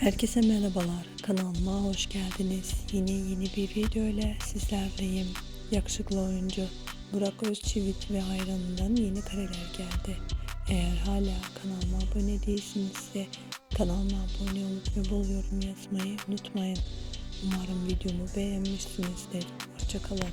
Herkese merhabalar. Kanalıma hoş geldiniz. Yine yeni bir video ile sizlerleyim. Yakışıklı oyuncu Burak Özçivit ve hayranından yeni kareler geldi. Eğer hala kanalıma abone değilsinizse kanalıma abone olup ve bol yorum yazmayı unutmayın. Umarım videomu beğenmişsinizdir. Hoşçakalın.